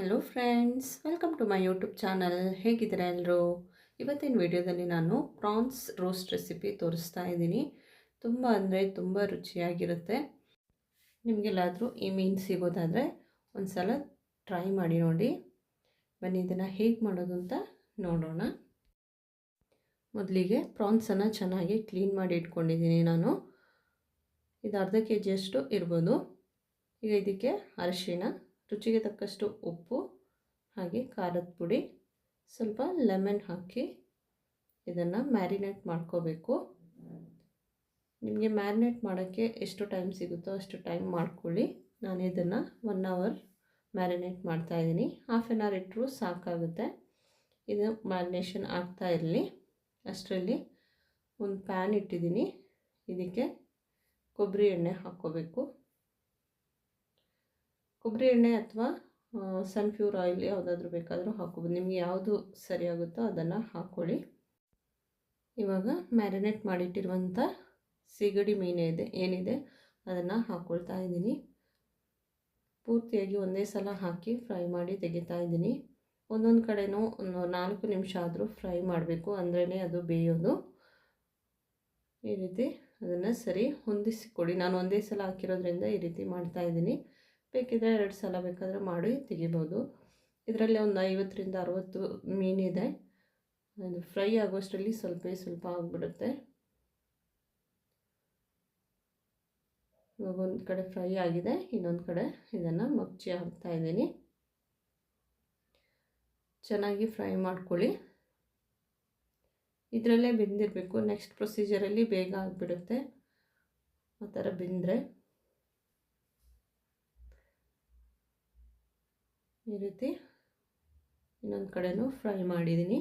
Hello friends welcome to my YouTube channel ಹೇಗಿದ್ದೀರಾ ಎಲ್ಲರೂ ಇವತ್ತಿನ ವಿಡಿಯೋದಲ್ಲಿ ನಾನು ಪ್ರಾನ್ಸ್ ರೋಸ್ಟ್ ರೆಸಿಪಿ ತೋರಿಸ್ತಾ ಇದ್ದೀನಿ. ತುಂಬ ಅಂದರೆ ತುಂಬ ರುಚಿಯಾಗಿರುತ್ತೆ. ನಿಮಗೆಲ್ಲಾದರೂ ಈ ಮೀನು ಸಿಗೋದಾದರೆ ಒಂದು ಸಲ ಟ್ರೈ ಮಾಡಿ ನೋಡಿ. ಬನ್ನಿ, ಇದನ್ನು ಹೇಗೆ ಮಾಡೋದು ಅಂತ ನೋಡೋಣ. ಮೊದಲಿಗೆ ಪ್ರಾನ್ಸನ್ನು ಚೆನ್ನಾಗಿ ಕ್ಲೀನ್ ಮಾಡಿ ಇಟ್ಕೊಂಡಿದ್ದೀನಿ ನಾನು. ಇದು ಅರ್ಧ ಕೆ ಜಿಯಷ್ಟು ಇರ್ಬೋದು. ಈಗ ಇದಕ್ಕೆ ಅರಿಶಿಣ ರುಚಿಗೆ ತಕ್ಕಷ್ಟು ಉಪ್ಪು, ಹಾಗೆ ಖಾರದ ಪುಡಿ, ಸ್ವಲ್ಪ ಲೆಮನ್ ಹಾಕಿ ಇದನ್ನು ಮ್ಯಾರಿನೇಟ್ ಮಾಡ್ಕೋಬೇಕು. ನಿಮಗೆ ಮ್ಯಾರಿನೇಟ್ ಮಾಡೋಕ್ಕೆ ಎಷ್ಟು ಟೈಮ್ ಸಿಗುತ್ತೋ ಅಷ್ಟು ಟೈಮ್ ಮಾಡ್ಕೊಳ್ಳಿ. ನಾನು ಇದನ್ನು ಒನ್ ಅವರ್ ಮ್ಯಾರಿನೇಟ್ ಮಾಡ್ತಾಯಿದ್ದೀನಿ ಹಾಫ್ ಆನ್ ಅವರ್ ಇಟ್ಟರೂ ಸಾಕಾಗುತ್ತೆ. ಇದು ಮ್ಯಾರಿನೇಷನ್ ಆಗ್ತಾ ಇರಲಿ. ಅಷ್ಟರಲ್ಲಿ ಒಂದು ಪ್ಯಾನ್ ಇಟ್ಟಿದ್ದೀನಿ. ಇದಕ್ಕೆ ಕೊಬ್ಬರಿ ಎಣ್ಣೆ ಹಾಕ್ಕೋಬೇಕು. ಕೊಬ್ಬರಿ ಎಣ್ಣೆ ಅಥವಾ ಸನ್ಫ್ಯೂರ್ ಆಯಿಲ್ ಯಾವುದಾದ್ರೂ ಬೇಕಾದರೂ ಹಾಕೋಬೋದು. ನಿಮಗೆ ಯಾವುದು ಸರಿಯಾಗುತ್ತೋ ಅದನ್ನು ಹಾಕ್ಕೊಳ್ಳಿ ಇವಾಗ ಮ್ಯಾರಿನೇಟ್ ಮಾಡಿಟ್ಟಿರುವಂಥ ಸಿಗಡಿ ಮೀನು ಇದೆ, ಏನಿದೆ ಅದನ್ನು ಹಾಕ್ಕೊಳ್ತಾ ಇದ್ದೀನಿ. ಪೂರ್ತಿಯಾಗಿ ಒಂದೇ ಸಲ ಹಾಕಿ ಫ್ರೈ ಮಾಡಿ ತೆಗಿತಾ ಇದ್ದೀನಿ. ಒಂದೊಂದು ಕಡೆನೂ ಒಂದು ನಾಲ್ಕು ನಿಮಿಷ ಆದರೂ ಫ್ರೈ ಮಾಡಬೇಕು ಅಂದ್ರೇ ಅದು ಬೇಯೋದು. ಈ ರೀತಿ ಅದನ್ನು ಸರಿ ಹೊಂದಿಸಿಕೊಡಿ ನಾನು ಒಂದೇ ಸಲ ಹಾಕಿರೋದ್ರಿಂದ ಈ ರೀತಿ ಮಾಡ್ತಾಯಿದ್ದೀನಿ ಬೇಕಿದ್ರೆ ಎರಡು ಸಲ ಬೇಕಾದರೆ ಮಾಡಿ ತೆಗಿಬೋದು. ಇದರಲ್ಲಿ ಒಂದು ಐವತ್ತರಿಂದ ಅರವತ್ತು ಮೀನಿದೆ ಅದು ಫ್ರೈ ಆಗೋಷ್ಟರಲ್ಲಿ ಸ್ವಲ್ಪ ಸ್ವಲ್ಪ ಆಗಿಬಿಡುತ್ತೆ. ಇವಾಗ ಒಂದು ಕಡೆ ಫ್ರೈ ಆಗಿದೆ. ಇನ್ನೊಂದು ಕಡೆ ಇದನ್ನು ಮಗ್ಚಿ ಹಾಕ್ತಾಯಿದ್ದೀನಿ ಚೆನ್ನಾಗಿ ಫ್ರೈ ಮಾಡ್ಕೊಳ್ಳಿ. ಇದರಲ್ಲೇ ಬೆಂದಿರಬೇಕು. ನೆಕ್ಸ್ಟ್ ಪ್ರೊಸೀಜರಲ್ಲಿ ಬೇಗ ಆಗಿಬಿಡುತ್ತೆ. ಆ ಥರ ಬೆಂದರೆ. ಈ ರೀತಿ ಇನ್ನೊಂದು ಕಡೆನೂ ಫ್ರೈ ಮಾಡಿದ್ದೀನಿ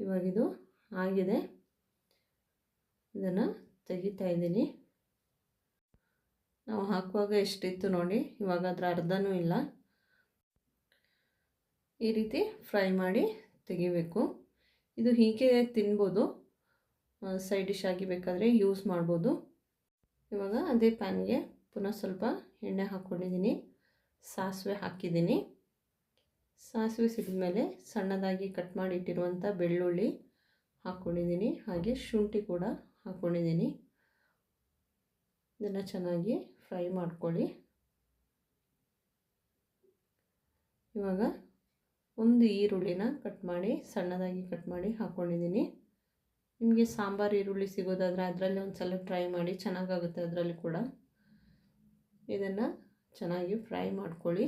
ಇವಾಗಿದು ಆಗಿದೆ. ಇದನ್ನು ತೆಗಿತಾ ಇದ್ದೀನಿ. ನಾವು ಹಾಕುವಾಗ ಎಷ್ಟಿತ್ತು ನೋಡಿ, ಇವಾಗ ಅದರ ಅರ್ಧನೂ ಇಲ್ಲ. ಈ ರೀತಿ ಫ್ರೈ ಮಾಡಿ ತೆಗಿಬೇಕು. ಇದು ಹೀಗೆ ತಿನ್ಬೋದು. ಸೈಡ್ ಡಿಶ್ ಆಗಿ ಬೇಕಾದರೆ ಯೂಸ್ ಮಾಡ್ಬೋದು. ಇವಾಗ ಅದೇ ಪ್ಯಾನ್ಗೆ ಪುನಃ ಸ್ವಲ್ಪ ಎಣ್ಣೆ ಹಾಕ್ಕೊಂಡಿದ್ದೀನಿ ಸಾಸಿವೆ ಹಾಕಿದ್ದೀನಿ. ಸಾಸಿವೆ ಸಿಡಿದ್ಮೇಲೆ ಸಣ್ಣದಾಗಿ ಕಟ್ ಮಾಡಿ ಇಟ್ಟಿರುವಂಥ ಬೆಳ್ಳುಳ್ಳಿ ಹಾಕ್ಕೊಂಡಿದ್ದೀನಿ ಹಾಗೆ ಶುಂಠಿ ಕೂಡ ಹಾಕ್ಕೊಂಡಿದ್ದೀನಿ ಇದನ್ನು ಚೆನ್ನಾಗಿ ಫ್ರೈ ಮಾಡ್ಕೊಳ್ಳಿ. ಇವಾಗ ಒಂದು ಈರುಳ್ಳಿನ ಕಟ್ ಮಾಡಿ, ಸಣ್ಣದಾಗಿ ಕಟ್ ಮಾಡಿ ಹಾಕ್ಕೊಂಡಿದ್ದೀನಿ ನಿಮಗೆ ಸಾಂಬಾರು ಈರುಳ್ಳಿ ಸಿಗೋದಾದರೆ ಅದರಲ್ಲಿ ಒಂದು ಸಲ ಟ್ರೈ ಮಾಡಿ, ಚೆನ್ನಾಗಾಗುತ್ತೆ ಅದರಲ್ಲಿ ಕೂಡ. ಇದನ್ನು ಚೆನ್ನಾಗಿ ಫ್ರೈ ಮಾಡ್ಕೊಳ್ಳಿ.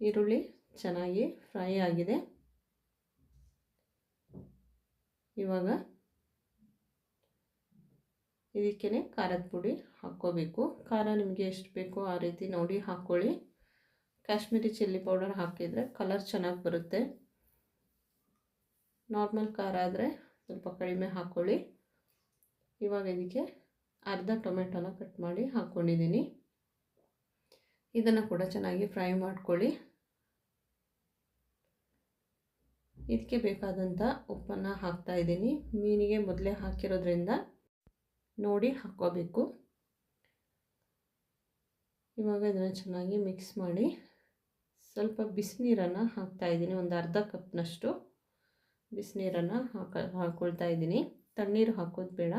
ಈರುಳ್ಳಿ ಚೆನ್ನಾಗಿ ಫ್ರೈ ಆಗಿದೆ. ಇವಾಗ ಇದಕ್ಕೇ ಖಾರದ ಪುಡಿ ಹಾಕ್ಕೋಬೇಕು. ಖಾರ ನಿಮಗೆ ಎಷ್ಟು ಬೇಕೋ ಆ ರೀತಿ ನೋಡಿ ಹಾಕ್ಕೊಳ್ಳಿ. ಕಾಶ್ಮೀರಿ ಚಿಲ್ಲಿ ಪೌಡರ್ ಹಾಕಿದರೆ ಕಲರ್ ಚೆನ್ನಾಗಿ ಬರುತ್ತೆ. ನಾರ್ಮಲ್ ಖಾರ ಆದರೆ ಸ್ವಲ್ಪ ಕಡಿಮೆ ಹಾಕ್ಕೊಳ್ಳಿ. ಇವಾಗ ಇದಕ್ಕೆ ಅರ್ಧ ಟೊಮೆಟೊನ ಕಟ್ ಮಾಡಿ ಹಾಕ್ಕೊಂಡಿದ್ದೀನಿ. ಇದನ್ನು ಕೂಡ ಚೆನ್ನಾಗಿ ಫ್ರೈ ಮಾಡ್ಕೊಳ್ಳಿ. ಇದಕ್ಕೆ ಬೇಕಾದಂಥ ಉಪ್ಪನ್ನು ಹಾಕ್ತಾಯಿದ್ದೀನಿ ಮೀನಿಗೆ ಮೊದಲೇ ಹಾಕಿರೋದ್ರಿಂದ ನೋಡಿ ಹಾಕ್ಕೋಬೇಕು. ಇವಾಗ ಇದನ್ನು ಚೆನ್ನಾಗಿ ಮಿಕ್ಸ್ ಮಾಡಿ ಸ್ವಲ್ಪ ಬಿಸಿನೀರನ್ನು ಹಾಕ್ತಾಯಿದ್ದೀನಿ ಒಂದು ಅರ್ಧ ಕಪ್ನಷ್ಟು ಬಿಸಿನೀರನ್ನು ಹಾಕ ಹಾಕ್ಕೊಳ್ತಾ ಇದ್ದೀನಿ. ತಣ್ಣೀರು ಹಾಕೋದು ಬೇಡ.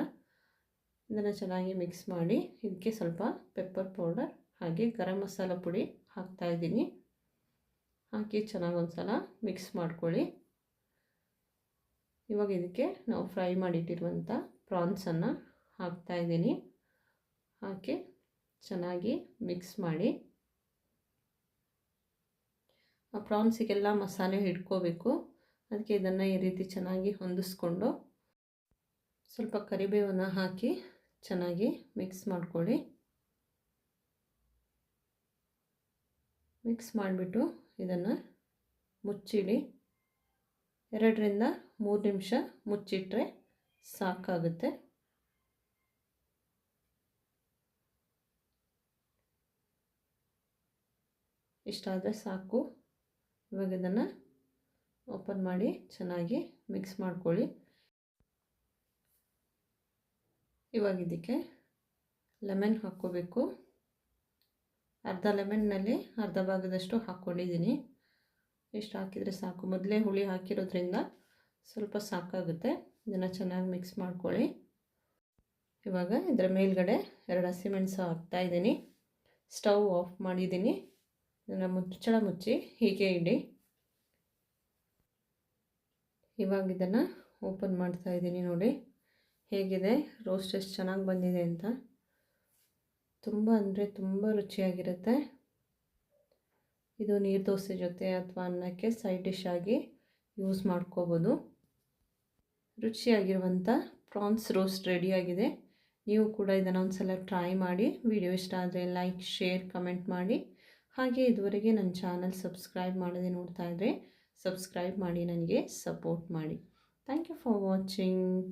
ಇದನ್ನು ಚೆನ್ನಾಗಿ ಮಿಕ್ಸ್ ಮಾಡಿ ಇದಕ್ಕೆ ಸ್ವಲ್ಪ ಪೆಪ್ಪರ್ ಪೌಡರ್ ಹಾಗೆ ಗರಂ ಮಸಾಲ ಪುಡಿ ಹಾಕ್ತಾಯಿದ್ದೀನಿ ಹಾಕಿ ಚೆನ್ನಾಗಿ ಒಂದು ಸಲ ಮಿಕ್ಸ್ ಮಾಡ್ಕೊಳ್ಳಿ. ಇವಾಗ ಇದಕ್ಕೆ ನಾವು ಫ್ರೈ ಮಾಡಿಟ್ಟಿರುವಂಥ ಪ್ರಾನ್ಸನ್ನು ಹಾಕ್ತಾಯಿದ್ದೀನಿ ಹಾಕಿ ಚೆನ್ನಾಗಿ ಮಿಕ್ಸ್ ಮಾಡಿ. ಆ ಪ್ರಾನ್ಸಿಗೆಲ್ಲ ಮಸಾಲೆ ಹಿಡ್ಕೋಬೇಕು. ಅದಕ್ಕೆ ಇದನ್ನು ಈ ರೀತಿ ಚೆನ್ನಾಗಿ ಹೊಂದಿಸ್ಕೊಂಡು ಸ್ವಲ್ಪ ಕರಿಬೇವನ್ನು ಹಾಕಿ ಚೆನ್ನಾಗಿ ಮಿಕ್ಸ್ ಮಾಡ್ಕೊಳ್ಳಿ. ಮಿಕ್ಸ್ ಮಾಡಿಬಿಟ್ಟು ಇದನ್ನು ಮುಚ್ಚಿಡಿ. ಎರಡರಿಂದ ಮೂರು ನಿಮಿಷ ಮುಚ್ಚಿಟ್ರೆ ಸಾಕಾಗುತ್ತೆ. ಇಷ್ಟಾದರೆ ಸಾಕು. ಇವಾಗ ಇದನ್ನು ಓಪನ್ ಮಾಡಿ ಚೆನ್ನಾಗಿ ಮಿಕ್ಸ್ ಮಾಡ್ಕೊಳ್ಳಿ. ಇವಾಗ ಇದಕ್ಕೆ ಲೆಮನ್ ಹಾಕ್ಕೋಬೇಕು. ಅರ್ಧ ಲೆಮನ್ನಲ್ಲಿ ಅರ್ಧ ಭಾಗದಷ್ಟು ಹಾಕ್ಕೊಂಡಿದ್ದೀನಿ. ಇಷ್ಟು ಹಾಕಿದರೆ ಸಾಕು? ಮೊದಲೇ ಹುಳಿ ಹಾಕಿರೋದ್ರಿಂದ ಸ್ವಲ್ಪ ಸಾಕಾಗುತ್ತೆ. ಇದನ್ನು ಚೆನ್ನಾಗಿ ಮಿಕ್ಸ್ ಮಾಡ್ಕೊಳ್ಳಿ. ಇವಾಗ ಇದರ ಮೇಲ್ಗಡೆ ಎರಡು ಹಸಿಮೆಣಸು ಹಾಕ್ತಾಯಿದ್ದೀನಿ ಸ್ಟವ್ ಆಫ್ ಮಾಡಿದ್ದೀನಿ. ಇದನ್ನು ಮುಚ್ಚಳ ಮುಚ್ಚಿ ಹೀಗೆ ಇಡಿ. ಇವಾಗ ಇದನ್ನು ಓಪನ್ ಮಾಡ್ತಾ ಇದ್ದೀನಿ ನೋಡಿ. ಹೇಗಿದೆ? ರೋಸ್ಟ್ ಎಷ್ಟು ಚೆನ್ನಾಗಿ ಬಂದಿದೆ ಅಂತ? ತುಂಬ ಅಂದರೆ ತುಂಬ ರುಚಿಯಾಗಿರುತ್ತೆ. ಇದು ನೀರು ದೋಸೆ ಜೊತೆ ಅಥವಾ ಅನ್ನಕ್ಕೆ ಸೈಡ್ ಡಿಶ್ ಆಗಿ ಯೂಸ್ ಮಾಡ್ಕೋಬೋದು. ರುಚಿಯಾಗಿರುವಂಥ ಪ್ರಾನ್ಸ್ ರೋಸ್ಟ್ ರೆಡಿಯಾಗಿದೆ ನೀವು ಕೂಡ ಇದನ್ನು ಒಂದು ಸಲ ಟ್ರೈ ಮಾಡಿ. ವಿಡಿಯೋ ಇಷ್ಟ ಆದರೆ ಲೈಕ್ ಶೇರ್ ಕಮೆಂಟ್ ಮಾಡಿ. ಹಾಗೆ ಇದುವರೆಗೆ ನನ್ನ ಚಾನಲ್ ಸಬ್ಸ್ಕ್ರೈಬ್ ಮಾಡದೆ ನೋಡ್ತಾ ಇದ್ದರೆ ಸಬ್ಸ್ಕ್ರೈಬ್ ಮಾಡಿ, ನನಗೆ ಸಪೋರ್ಟ್ ಮಾಡಿ. Thank you for watching